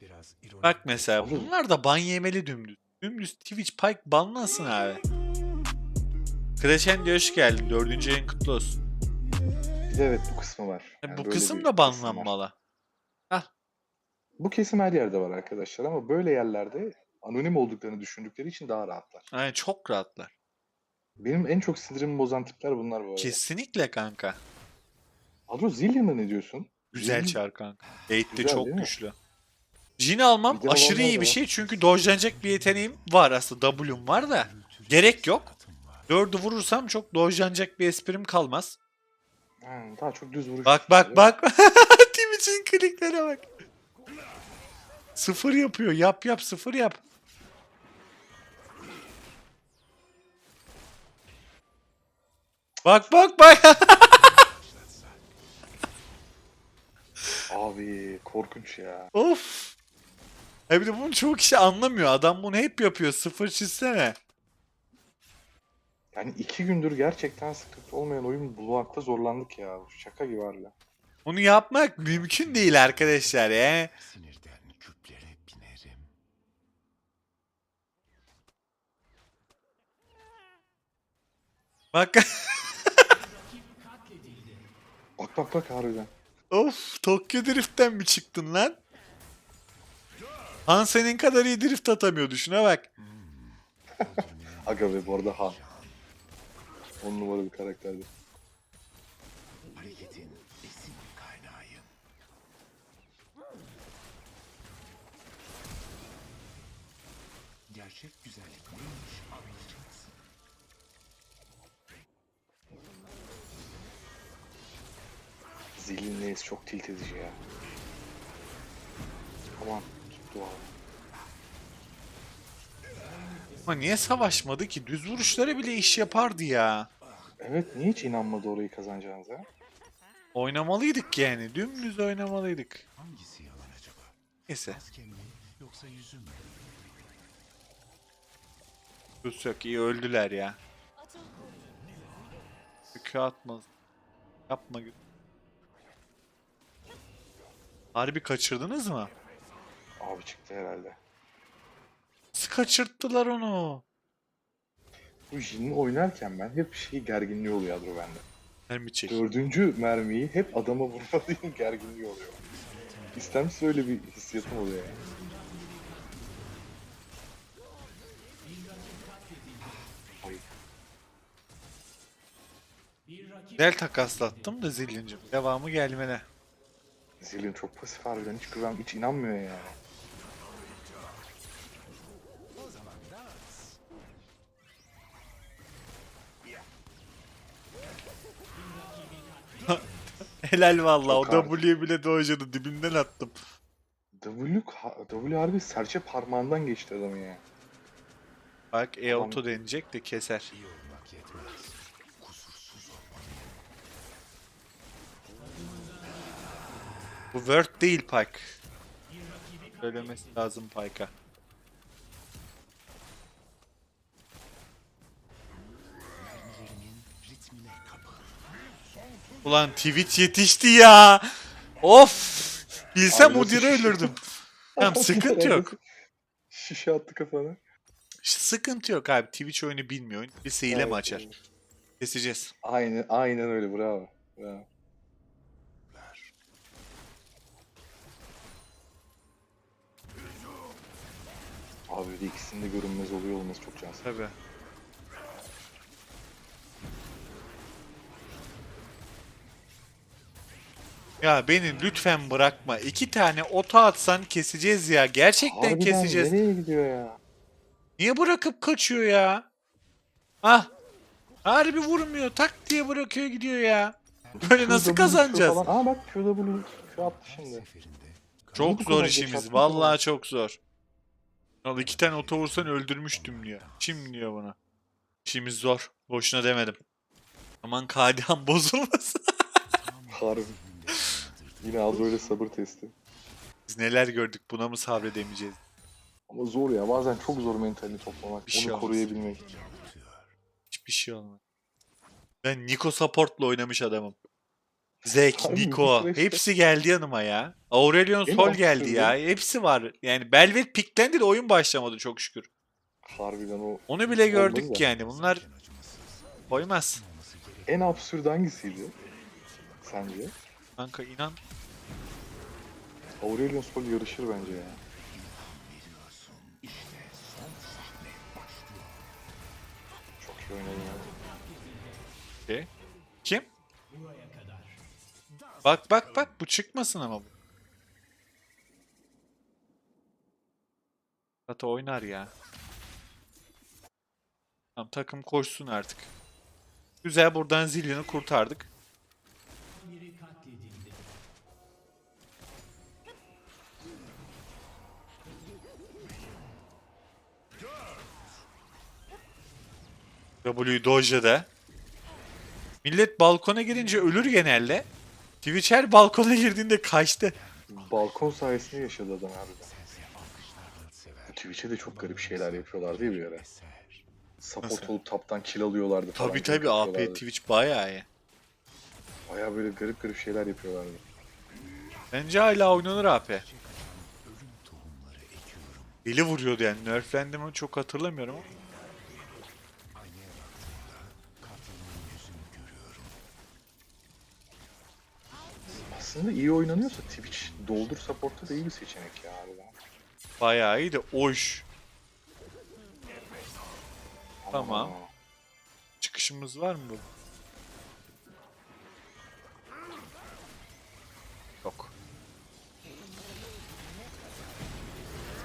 Biraz ironik. Bak mesela Olur. bunlar da ban yemeli dümdüz. Dümdüz Twitch Pike banlansın abi. Crescendi hoş geldin. Dördüncü yayın kutlu olsun. Bir de evet bu kısmı var. Ya Yani bu böyle kısım bir da kesim var. banlanmalı. Bu kesim her yerde var arkadaşlar ama böyle yerlerde anonim olduklarını düşündükleri için daha rahatlar. Yani çok rahatlar. Benim en çok sinirimi bozan tipler bunlar bu arada. Kesinlikle kanka. Adro Zillion'a ne diyorsun? Güzel Zillion- çar kanka. Gate'de Güzel çok değil mi? güçlü. Jin almam de aşırı iyi bir şey çünkü dojlanacak bir yeteneğim var aslında W'm var da gerek yok. Dördü vurursam çok dojlanacak bir esprim kalmaz. Ha, daha çok düz vuruş. Bak bak bak. Twitch'in kliklere bak. Sıfır yapıyor. Yap yap sıfır yap. Bak bak bak. Abi korkunç ya. of. Ya bir de bunu çoğu kişi anlamıyor. Adam bunu hep yapıyor. Sıfır çizsene. Yani iki gündür gerçekten sıkıntı olmayan oyun bulmakta zorlandık ya. Şaka gibi harbiden. Bunu yapmak mümkün değil arkadaşlar ya. Sinirden küplere binerim. Bak. Bak bak bak harbiden. of. Tokyo Drift'ten mi çıktın lan? Han senin kadar iyi drift atamıyordu. Şuna bak. Aga ve bu arada Han. On numara bir karakterdi. Hareketin esin kaynağıyım. Gerçek güzellik neymiş anlayacaksın. Zillin Reis çok tilt edici ya. Aman. Ama niye savaşmadı ki? Düz vuruşları bile iş yapardı ya. Evet niye hiç inanmadı orayı kazanacağınıza? Oynamalıydık yani. Dümdüz oynamalıydık. Hangisi yalan acaba? Neyse. Yoksa yüzüm mü? Yok. iyi öldüler ya. Yükü atmaz. Yapma. Harbi kaçırdınız mı? Abi çıktı herhalde. Kaçırttılar onu? Bu Jin'i oynarken ben hep şey gerginliği oluyor Adro bende. Mermi çek. Dördüncü mermiyi hep adama vurmalıyım gerginliği oluyor. İstemsiz öyle bir hissiyatım oluyor yani. Del takaslattım da zillincim. Devamı gelmene. Zillion çok pasif harbiden hiç güven, hiç inanmıyor yani. Helal vallahi. O Çok hard. W bile dojladı. Dibinden attım. W, W harbi serçe parmağından geçti adamın ya. Bak E auto deneyecek de keser. Bu word değil Pike. Söylemesi lazım Pike'a. Ulan Twitch yetişti ya. Of. Bilsem Abi şişe- ölürdüm. Tamam sıkıntı yok. Şişe attı kafana. Sıkıntı yok abi. Twitch oyunu bilmiyor. Bir hile Evet, mi açar? evet. Keseceğiz. Aynen, aynen öyle bravo. bravo. Abi bir de ikisinin de görünmez oluyor olması çok can sıkıcı. Tabii. Ya beni lütfen bırakma. İki tane oto atsan keseceğiz ya. Gerçekten Harbiden keseceğiz. nereye gidiyor ya? Niye bırakıp kaçıyor ya? Ah. Harbi vurmuyor. Tak diye bırakıyor gidiyor ya. Böyle nasıl kazanacağız? falan- Aa bak QW şu attı şimdi. Çok bu zor kadar işimiz. Vallahi çok zor. Al iki tane oto vursan öldürmüştüm diyor. Kim diyor bana? İşimiz zor. Boşuna demedim. Aman KDA'm bozulmasın. Harbi. Yine az öyle sabır testi. Biz neler gördük buna mı sabredemeyeceğiz? Ama zor ya bazen çok zor mentalini toplamak. Bir şey onu olmaz. koruyabilmek. Hiçbir şey olmaz. Ben Nico Support'la oynamış adamım. Zek, Harbi Niko hepsi geldi yanıma ya. Aurelion Sol geldi absürdü- ya. Hepsi var. Yani Belvet piklendi de oyun başlamadı çok şükür. Harbiden o Onu bile gördük da. yani. Bunlar koymaz. en absürt hangisiydi? Sence? Kanka inan Aurelion Sol yarışır bence ya. Çok iyi oynadı ya. Okey. Kim? Bak bak bak bu çıkmasın ama bu. Hatta oynar ya. Tamam takım koşsun artık. Güzel buradan Zillion'u kurtardık. W Doge'da. Millet balkona girince ölür genelde. Twitch her balkona girdiğinde kaçtı. Balkon sayesinde yaşadı adam harbiden. Twitch'e de çok garip şeyler yapıyorlardı ya bir ara. Support Nasıl? olup taptan kill alıyorlardı falan. Tabi tabi AP. Twitch bayağı iyi. Baya böyle garip garip şeyler yapıyorlardı. Bence hala oynanır AP. Deli vuruyordu yani. Nerflendi mi çok hatırlamıyorum ama. Aslında iyi oynanıyorsa Twitch doldur support'ta da iyi bir seçenek ya harbiden. Bayağı iyi de oş. Tamam. Ama Çıkışımız var mı bu? Yok.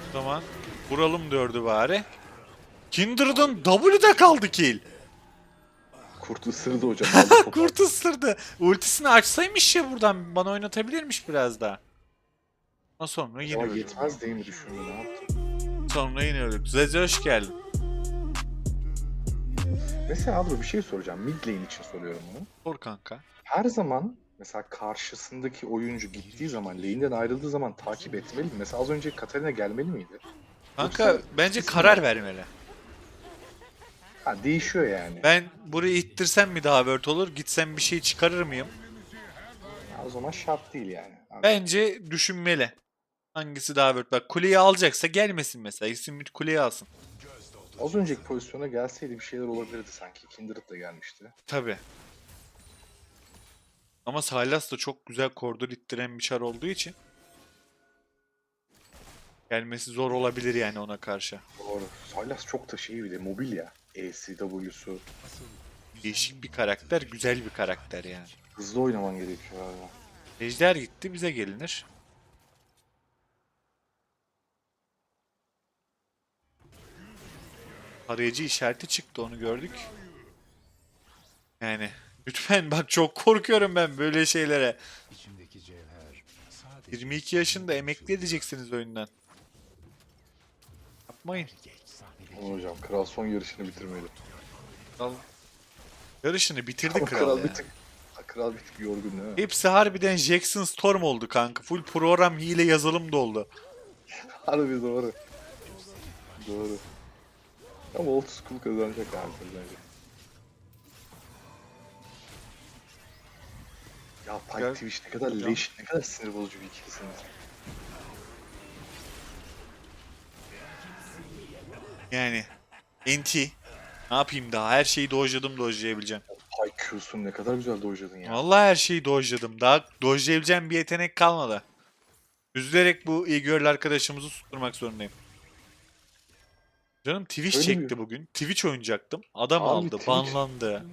O zaman vuralım dördü bari. Kindred'ın W'da kaldı kill. Kurt ısırdı hocam. Kurt ısırdı. Ultisini açsaymış ya buradan bana oynatabilirmiş biraz daha. Ama sonra yine öldü. yetmez diye mi düşündü ne yaptı? Sonra yine öldü. Zeze hoş geldin. Mesela abi bir şey soracağım. Mid lane için soruyorum bunu. Sor kanka. Her zaman mesela karşısındaki oyuncu gittiği zaman, lane'den ayrıldığı zaman takip etmeli mi? Mesela az önce Katarina gelmeli miydi? Kanka Yoksa bence kesin karar vermeli. Ha değişiyor yani. Ben burayı ittirsem mi daha word olur, gitsem bir şey çıkarır mıyım? Ha, o zaman şart değil yani. Abi, Bence düşünmeli. Hangisi daha word? Bak kuleyi alacaksa gelmesin mesela. Gitsin kuleyi alsın. Az önceki pozisyona gelseydi bir şeyler olabilirdi sanki. Kindred de gelmişti. Tabi. Ama Sylas da çok güzel koridor ittiren bir çar olduğu için gelmesi zor olabilir yani ona karşı. Doğru. Sylas çok da şey bir de mobil ya. E'si, W'su. Değişik bir karakter, güzel bir karakter yani. Hızlı oynaman gerekiyor abi. Ejder gitti, bize gelinir. Arayıcı işareti çıktı, onu gördük. Yani lütfen bak çok korkuyorum ben böyle şeylere. İçimdeki cevher sadece 22 yaşında emekli edeceksiniz oyundan. Yapmayın. Aman hocam kral son yarışını bitirmeli. Kral yarışını bitirdi Ama kral, kral ya. bir tık, kral bir tık yorgun değil mi? Hepsi harbiden Jackson Storm oldu kanka. Full program hile yazılım da oldu. Harbi doğru. Doğru. Ama old school kazanacak abi bence. Ya Pike. Twitch ne kadar leş, ne kadar sinir bozucu bir ikisiniz. Yani NT. Ne yapayım daha? Her şeyi dojladım dojlayabileceğim. Pike Q'sun ne kadar güzel dojladın ya. Vallahi her şeyi dojladım. Daha dojlayabileceğim bir yetenek kalmadı. Üzülerek bu iyi görül arkadaşımızı susturmak zorundayım. Canım Twitch Öyle çekti mi? bugün. Twitch oynayacaktım. Adam Abi aldı, Twitch- banlandı.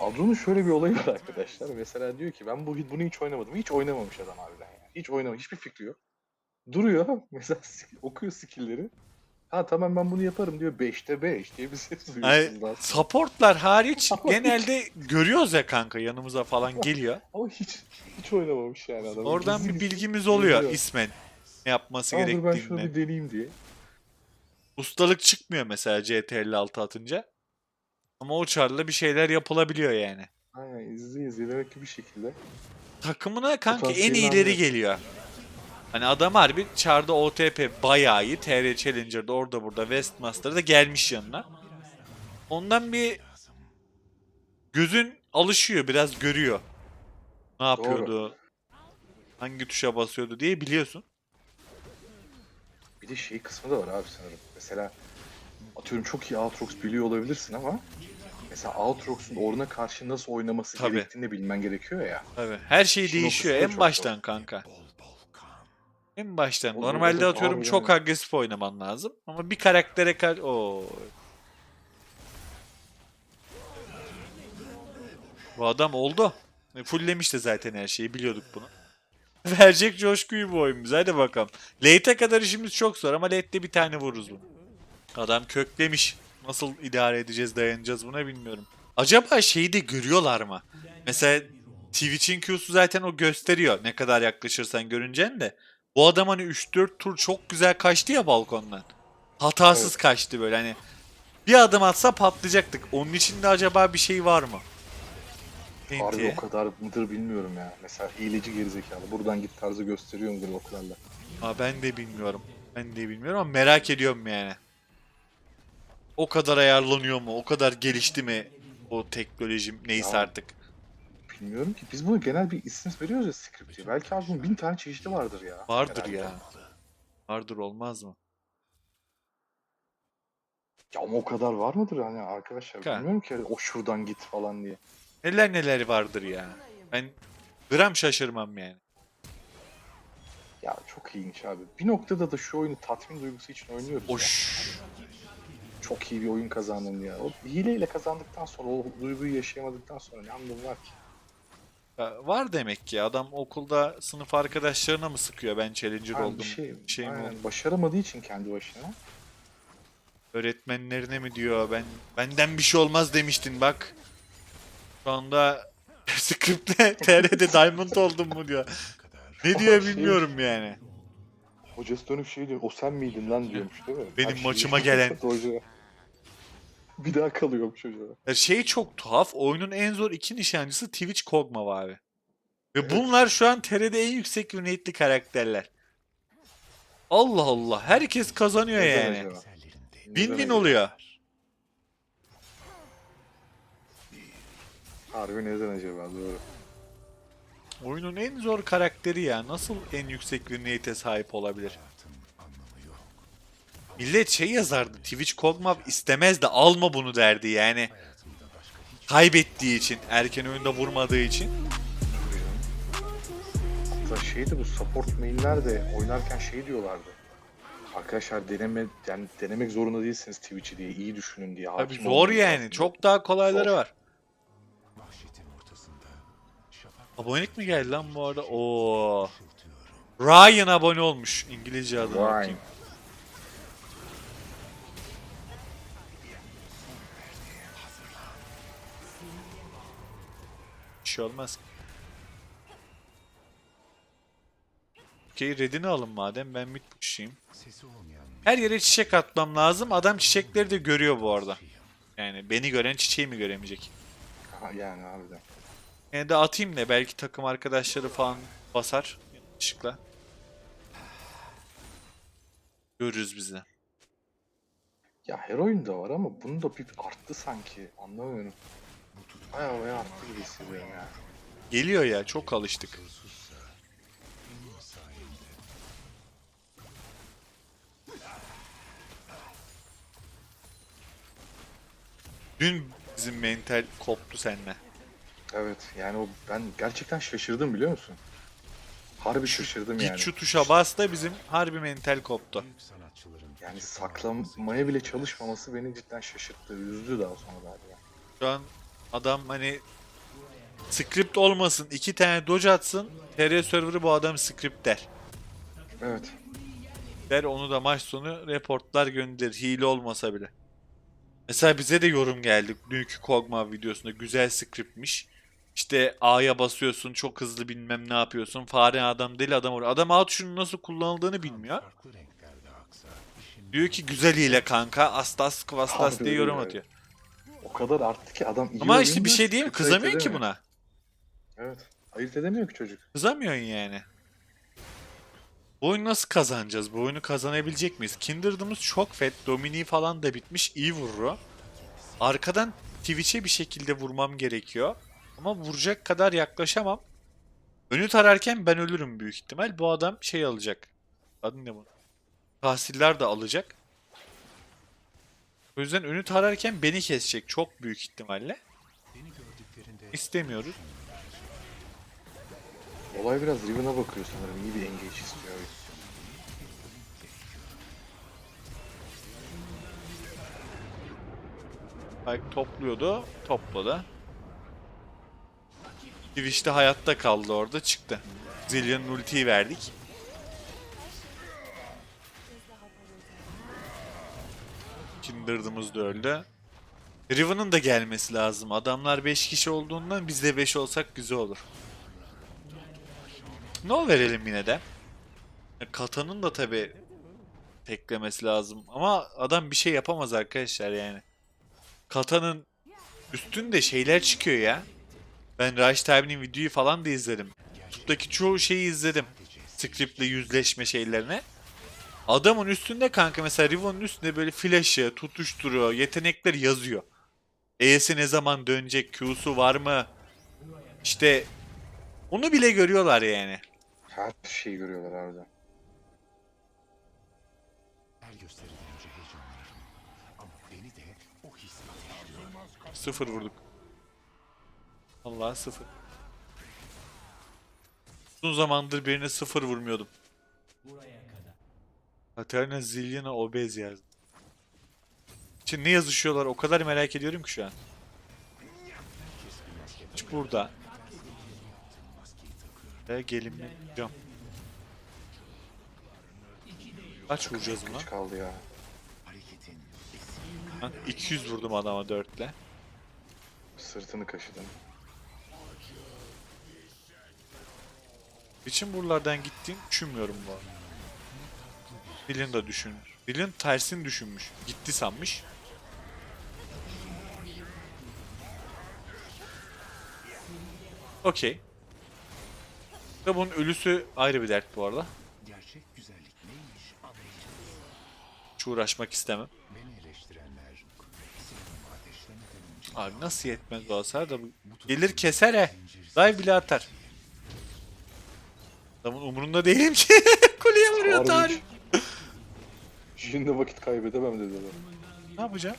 Adro'nun şöyle bir olayı var arkadaşlar. Mesela diyor ki ben bu bunu hiç oynamadım. Hiç oynamamış adam harbiden yani. Hiç oynamamış. Hiçbir fikri yok. Duruyor. Mesela okuyor skill'leri. Ha tamam ben bunu yaparım diyor. 5'te 5 diye bir ses Ay, duyuyorsunuz aslında. supportlar hariç genelde görüyoruz ya kanka yanımıza falan geliyor. Ama hiç hiç oynamamış yani adam. Oradan Gizli bir gizli bilgimiz oluyor yazıyor. ismen. Ne yapması Ama dur ben şunu gerektiğini. bir deneyeyim diye. Ustalık çıkmıyor mesela CT56 atınca. Ama o çarla bir şeyler yapılabiliyor yani. Aynen izle izle demek ki bir şekilde. Takımına kanka en Potansiyelini iyileri anlıyor. geliyor. Hani adam harbi çarda OTP bayağı iyi. TR Challenger'da orada burada Westmaster'da gelmiş yanına. Ondan bir gözün alışıyor biraz görüyor. Ne yapıyordu? Hangi tuşa basıyordu diye biliyorsun. Bir de şey kısmı da var abi sanırım. Mesela atıyorum çok iyi Aatrox biliyor olabilirsin ama mesela Aatrox'un oruna karşı nasıl oynaması Tabii. gerektiğini de bilmen gerekiyor ya. Tabii. Her şey o değişiyor en baştan zor. kanka. En baştan. O- Normalde evet, atıyorum çok öyle. agresif oynaman lazım. Ama bir karaktere kar... Oo. Bu adam oldu. E, Fulllemişti zaten her şeyi biliyorduk bunu. Verecek coşkuyu bu oyun bize hadi bakalım. Late'e kadar işimiz çok zor ama late'de bir tane vururuz bunu. Adam köklemiş. Nasıl idare edeceğiz dayanacağız buna bilmiyorum. Acaba şeyi de görüyorlar mı? Mesela Twitch'in Q'su zaten o gösteriyor ne kadar yaklaşırsan görüncen de. Bu adam hani 3-4 tur çok güzel kaçtı ya balkondan. Hatasız Evet. kaçtı böyle hani. Bir adım atsa patlayacaktık. Onun içinde acaba bir şey var mı? Harbi o kadar mıdır bilmiyorum ya. Mesela hileci gerizekalı. Buradan git tarzı gösteriyor mudur oklarla. Aa, ben de bilmiyorum. Ben de bilmiyorum ama merak ediyorum yani. O kadar ayarlanıyor mu? O kadar gelişti mi? O teknolojim neyse Ya, artık. Bilmiyorum ki. Biz bunu genel bir isim veriyoruz ya script diye. Belki abi bunun bin tane çeşidi vardır ya. Vardır Herhalde. ya. Vardır olmaz mı? Ya ama o kadar var mıdır hani arkadaşlar? Kan. Bilmiyorum ki o şuradan git falan diye. Neler neler vardır ya. Ben gram şaşırmam yani. Ya çok iyiymiş abi. Bir noktada da şu oyunu tatmin duygusu için oynuyoruz. ya. Oş. Çok iyi bir oyun kazandım ya. O hileyle kazandıktan sonra o duyguyu yaşayamadıktan sonra ne anlamı var ki? Ya var demek ki adam okulda sınıf arkadaşlarına mı sıkıyor ben challenger oldum. bir şey, şey mi aynen, başaramadığı için kendi başına. Öğretmenlerine mi diyor ben benden bir şey olmaz demiştin bak. Şu anda script'le TR'de diamond oldum mu diyor. Ne diyor Şey- bilmiyorum yani. Hocası dönüp şey diyor, o sen miydin lan diyormuş değil mi? Benim maçıma gelen. Bir daha kalıyormuş çocuğa. Ya şey çok tuhaf. Oyunun en zor iki nişancısı Twitch Kog'Maw abi. Ve bunlar şu an TR'de en yüksek unique'li karakterler. Allah Allah. Herkes kazanıyor Neden yani. acaba? Bin Neden bin acaba? oluyor. Harbi neden acaba doğru. Oyunun en zor karakteri ya. Nasıl en yüksek unique'e sahip olabilir? Millet şey yazardı. Twitch Kog'Maw istemez de alma bunu derdi yani. Kaybettiği için. Erken oyunda vurmadığı için. Hatta şeydi bu support main'ler de oynarken şey diyorlardı. Arkadaşlar deneme yani denemek zorunda değilsiniz Twitch'i diye iyi düşünün diye. Hakim zor yani. lazım. Çok daha kolayları Zor. var. Abonelik mi geldi lan bu arada? Oo. Ryan abone olmuş. İngilizce adına Ryan. bakayım. Şey olmaz. Okey redini alın madem ben mid push'ayım. Her yere çiçek atmam lazım. Adam çiçekleri de görüyor bu arada. Yani beni gören çiçeği mi göremeyecek? Ha, yani harbiden. Yani de atayım da belki takım arkadaşları falan basar yanlışlıkla. Görürüz biz de. Ya her oyunda var ama bunu da bir arttı sanki. Anlamıyorum. Bayağı gibi hissediyorum ya. Geliyor ya çok alıştık. Dün bizim mental koptu seninle. Evet yani o ben gerçekten şaşırdım biliyor musun? Harbi şaşırdım Git yani. şu tuşa bas da bizim harbi mental koptu. Yani saklamaya bile çalışmaması beni cidden şaşırttı. Üzdü daha sonra galiba. Şu an adam hani script olmasın iki tane dodge atsın TR serverı bu adam script der. Evet. Der onu da maç sonu reportlar gönderir hile olmasa bile. Mesela bize de yorum geldi dünkü Kog'Maw videosunda güzel scriptmiş. İşte A'ya basıyorsun çok hızlı bilmem ne yapıyorsun. Fare adam deli adam oraya. Adam A tuşunun nasıl kullanıldığını bilmiyor. Diyor ki güzel hile kanka astas kvastas diye yorum atıyor. O kadar arttı ki adam iyi Ama işte bir şey ayırt Kızamıyor ki buna. Evet. Ayırt edemiyor ki çocuk. Kızamıyorsun yani. Bu oyunu nasıl kazanacağız? Bu oyunu kazanabilecek miyiz? Kindred'ımız çok fet. Domini falan da bitmiş. iyi vurur. Arkadan Twitch'e bir şekilde vurmam gerekiyor. Ama vuracak kadar yaklaşamam. Önü tararken ben ölürüm büyük ihtimal. Bu adam şey alacak. Adı ne bu? Tahsiller de alacak. O yüzden önü tararken beni kesecek çok büyük ihtimalle. Beni gördüklerinde İstemiyoruz. Olay biraz Riven'a bakıyor sanırım. İyi bir engage istiyor. Spike topluyordu. Topladı. Twitch de hayatta kaldı orada çıktı. Zillion'un ultiyi verdik. Kindred'ımız da öldü. Riven'ın da gelmesi lazım. Adamlar 5 kişi olduğundan biz de 5 olsak güzel olur. No verelim yine de. Kata'nın da tabi teklemesi lazım. Ama adam bir şey yapamaz arkadaşlar yani. Kata'nın üstünde şeyler çıkıyor ya. Ben Raşit abinin videoyu falan da izledim. YouTube'daki çoğu şeyi izledim. Script'le yüzleşme şeylerine. Adamın üstünde kanka mesela Riven'ın üstünde böyle flash'ı, tutuşturuyor, yetenekler yazıyor. E'si ne zaman dönecek, Q'su var mı? İşte onu bile görüyorlar yani. Her şeyi görüyorlar harbiden. her gösterilince heyecanlanırım. Ama beni de o his ateşliyor. Sıfır vurduk. Allah sıfır. Uzun zamandır birine sıfır vurmuyordum. Katarina Zillion'a obez yazdı. Şimdi ne yazışıyorlar o kadar merak ediyorum ki şu an. Hiç burada. Ve gelimle cam. Kaç vuracağız buna? Kaldı ya. Ben 200 vurdum adama 4 ile. Sırtını kaşıdın. İçin buralardan gittiğini düşünmüyorum bu arada. Dylan da düşünür. Dylan tersini düşünmüş. Gitti sanmış. Okey. Da bunun ölüsü ayrı bir dert bu arada. gerçek güzellik neymiş anlayacağız. Hiç uğraşmak istemem. Abi nasıl yetmez bu hasar da bu. Gelir keser he. Dive bile atar. Adamın umurunda değilim ki. Kuleye vuruyor tarih. Şimdi vakit kaybedemem dedi adam. Ne yapacağım?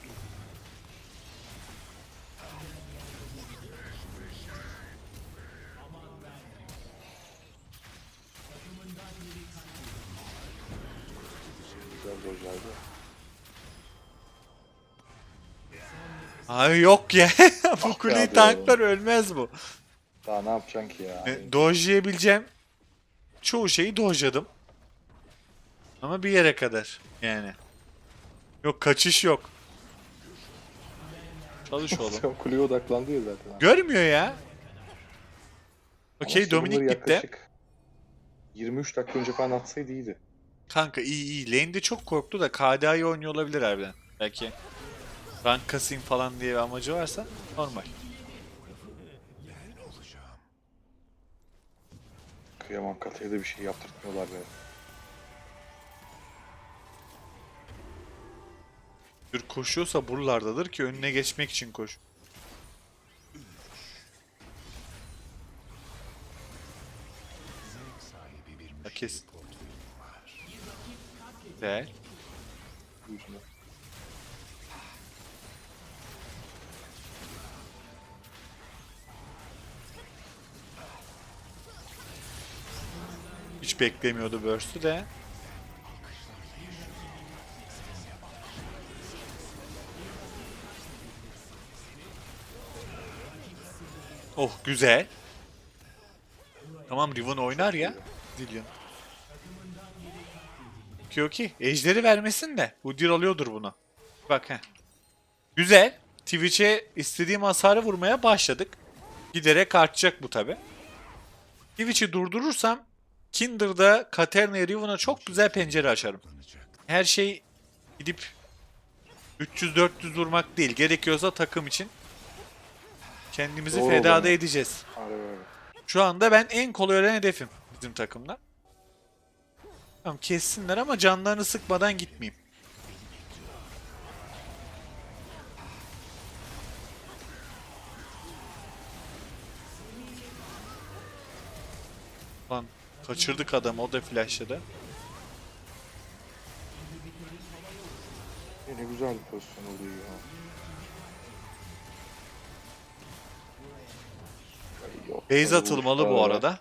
Güzel dojlardı. Abi yok ya. bu Ah kuleyi abi. tanklar ölmez bu. Daha ne yapacaksın ki ya? E, Dojlayabileceğim çoğu şeyi dojladım. Ama bir yere kadar yani. Yok kaçış yok. Çalış oğlum. Sen kuleye odaklandı ya zaten. abi. Görmüyor ya. Ama Okey Dominik gitti. yaklaşık 23 dakika önce falan atsaydı iyiydi. Kanka iyi iyi. Lane'de çok korktu da KDA'yı oynuyor olabilir harbiden. Belki rank kasayım falan diye bir amacı varsa normal. Kıyamam Kata'ya da bir şey yaptırtmıyorlar be. Bir koşuyorsa buralardadır ki önüne geçmek için koş. Ha, kes. Güzel. Hiç beklemiyordu Burst'ü de. Oh güzel. Tamam Riven oynar ya. Zillion. Okey okey. Ejderi vermesin de. Udyr alıyordur bunu. Bak he. Güzel. Twitch'e istediğim hasarı vurmaya başladık. Giderek artacak bu tabi. Twitch'i durdurursam Kinder'da Katerina'ya Riven'a çok güzel pencere açarım. Her şey gidip 300-400 vurmak değil. Gerekiyorsa takım için kendimizi Doğru feda da edeceğiz. Harbi öyle. Şu anda ben en kolay ölen hedefim bizim takımda. Tamam kessinler ama canlarını sıkmadan gitmeyeyim. Lan kaçırdık adamı o da flashladı. Ne güzel bir pozisyon oluyor ya. Base atılmalı bu arada.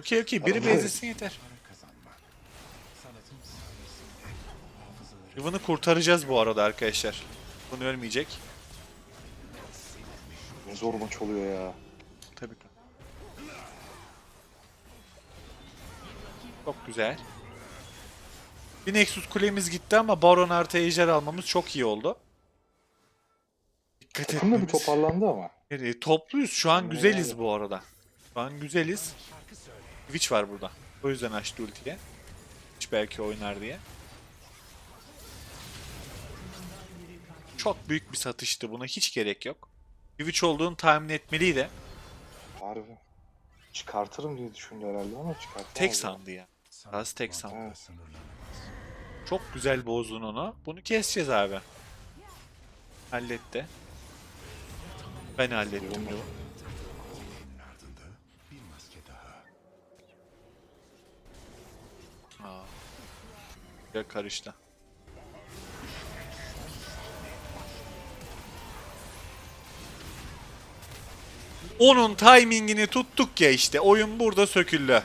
Okey okey biri base'lesin yeter. Riven'ı kurtaracağız bu arada arkadaşlar. Bunu ölmeyecek. Ne zor maç oluyor ya. Tabii ki. Çok güzel. Bir Nexus kulemiz gitti ama Baron artı Ejder almamız çok iyi oldu. Dikkat Takım da bir etmemiz. toparlandı ama. Evet, topluyuz. Şu an güzeliz bu arada. Şu an güzeliz. Twitch var burada. O yüzden açtı ultiye. Twitch belki oynar diye. Çok büyük bir satıştı. Buna hiç gerek yok. Twitch olduğunu tahmin etmeliydi. Harbi. Çıkartırım diye düşündü herhalde ama çıkartamadı. Tek sandı ya. Az tek sandı. Evet. Çok güzel bozdun onu. Bunu keseceğiz abi. Halletti. Ben hallettim. Aa. Ya karıştı. Onun timingini tuttuk ya işte. Oyun burada söküldü.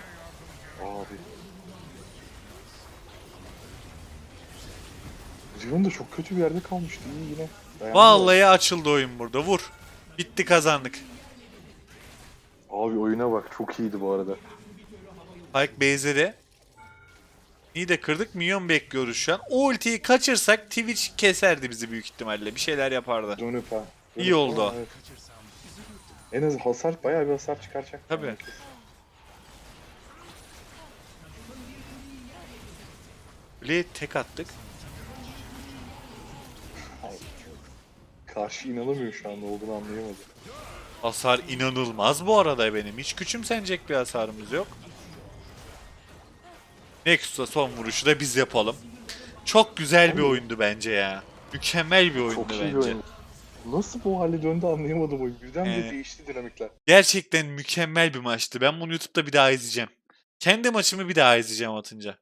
Abi. Riven de çok kötü bir yerde kalmıştı. Yine. Dayandı. Vallahi açıldı oyun burada. Vur. Bitti kazandık. Abi oyuna bak. Çok iyiydi bu arada. Pike base'e İyi de kırdık. Minyon bekliyoruz şu an. O ultiyi kaçırsak Twitch keserdi bizi büyük ihtimalle. Bir şeyler yapardı. Dönüp ha. İyi Dönüp oldu. ha, evet. En az hasar bayağı bir hasar çıkaracak. Tabii. Yani. Kule'ye tek attık. Karşı inanamıyor şu anda olduğunu anlayamadı. Hasar inanılmaz bu arada benim. Hiç küçümsenecek bir hasarımız yok. Nexus'a son vuruşu da biz yapalım. Çok güzel bir oyundu bence ya. Mükemmel bir oyundu Çok iyi bence. bir oyun. Nasıl bu hale döndü anlayamadım oyun. Birdenbire Ee, değişti dinamikler. Gerçekten mükemmel bir maçtı. Ben bunu YouTube'da bir daha izleyeceğim. Kendi maçımı bir daha izleyeceğim atınca.